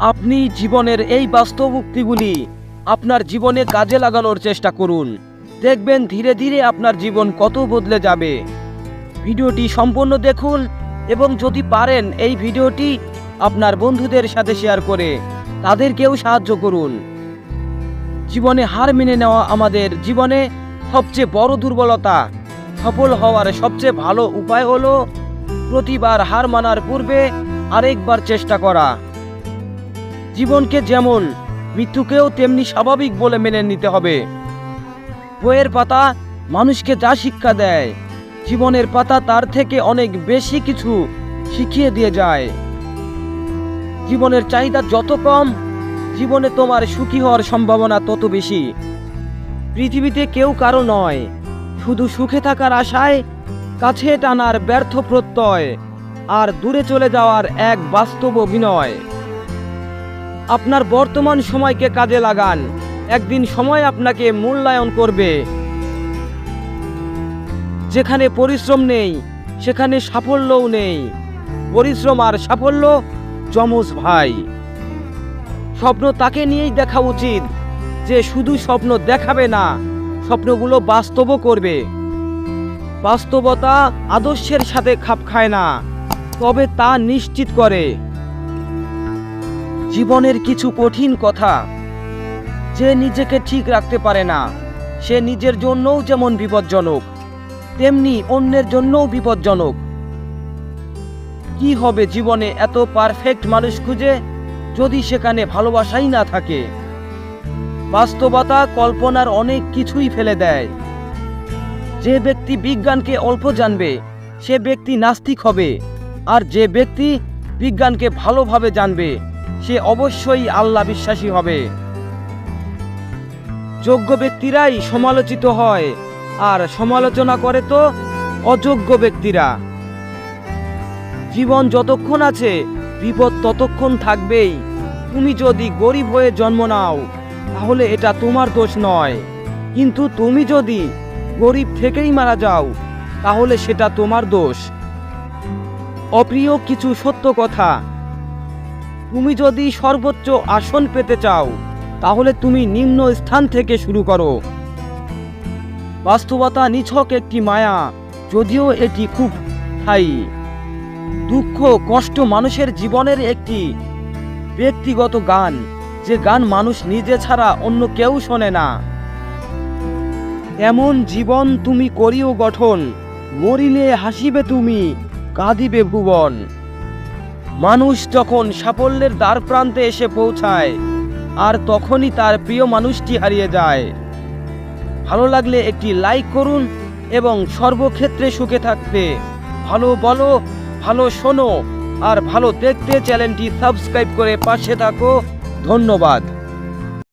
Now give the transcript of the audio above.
আপনি জীবনের এই বাস্তব উক্তিগুলি আপনার জীবনে কাজে লাগানোর চেষ্টা করুন। দেখবেন ধীরে ধীরে আপনার জীবন কত বদলে যাবে। ভিডিওটি সম্পূর্ণ দেখুন এবং যদি পারেন এই ভিডিওটি আপনার বন্ধুদের সাথে শেয়ার করে তাদেরকেও সাহায্য করুন। জীবনে হার মেনে নেওয়া আমাদের জীবনে সবচেয়ে বড় দুর্বলতা। সফল হওয়ার সবচেয়ে ভালো উপায় হলো প্রতিবার হার মানার পূর্বে আরেকবার চেষ্টা করা। জীবনকে যেমন মৃত্যুকেও তেমনি স্বাভাবিক বলে মেনে নিতে হবে। বইয়ের পাতা মানুষকে যা শিক্ষা দেয়, জীবনের পাতা তার থেকে অনেক বেশি কিছু শিখিয়ে দিয়ে যায়। জীবনের চাহিদা যত কম, জীবনে তোমার সুখী হওয়ার সম্ভাবনা তত বেশি। পৃথিবীতে কেউ কারও নয়, শুধু সুখে থাকার আশায় কাছে টানার ব্যর্থ প্রত্যয় আর দূরে চলে যাওয়ার এক বাস্তব অভিনয়। আপনার বর্তমান সময়কে কাজে লাগান। একদিন সময় আপনাকে মূল্যায়ন করবে। যেখানে পরিশ্রম নেই, সেখানে সাফল্যও নেই। পরিশ্রম আর সাফল্য, যমজ ভাই। স্বপ্ন তাকে নিয়েই দেখা উচিত, যে শুধু স্বপ্ন দেখাবে না, স্বপ্নগুলো বাস্তবও করবে। বাস্তবতা আদর্শের সাথে খাপ খায় না, তবে তা নিশ্চিত করে। জীবনের কিছু কঠিন কথা। যে নিজেকে ঠিক রাখতে পারে না, সে নিজের জন্যও যেমন বিপজ্জনক, তেমনি অন্যের জন্যও বিপজ্জনক। কি হবে জীবনে এত পারফেক্ট মানুষ খুঁজে যদি সেখানে ভালোবাসাই না থাকে? বাস্তবতা কল্পনার অনেক কিছুই ফেলে দেয়। যে ব্যক্তি বিজ্ঞানকে অল্প জানবে, সে ব্যক্তি নাস্তিক হবে, আর যে ব্যক্তি বিজ্ঞানকে ভালোভাবে জানবে সে অবশ্যই আল্লাহ বিশ্বাসী হবে। যোগ্য ব্যক্তিরাই সমালোচিত হয়, আর সমালোচনা করে তো অযোগ্য ব্যক্তিরা। জীবন যতক্ষণ আছে, বিপদ ততক্ষণ থাকবেই। তুমি যদি গরিব হয়ে জন্ম নাও, তাহলে এটা তোমার দোষ নয়। কিন্তু তুমি যদি গরিব থেকেই মারা যাও, তাহলে সেটা তোমার দোষ। অপ্রিয় কিছু সত্য কথা তুমি যদি সর্বোচ্চ আসন পেতে চাও, তাহলে তুমি নিম্ন স্থান থেকে শুরু করো। বাস্তবতা নিছক একটি মায়া, যদিও এটি খুব স্থায়ী। দুঃখ, কষ্ট মানুষের জীবনের একটি ব্যক্তিগত গান, যে গান মানুষ নিজে ছাড়া অন্য কেউ শোনে না। এমন জীবন তুমি করিও গঠন, মরিলে হাসিবে তুমি, কাঁদিবে ভুবন। মানুষ যখন সাফল্যের দ্বার প্রান্তে এসে পৌঁছায়, আর তখনই তার প্রিয় মানুষটি হারিয়ে যায়। ভালো লাগলে একটি লাইক করুন এবং সর্বক্ষেত্রে সুখে থাকতে। ভালো বলো, ভালো শোনো, আর ভালো দেখতে চ্যানেলটি সাবস্ক্রাইব করে পাশে থাকো। ধন্যবাদ।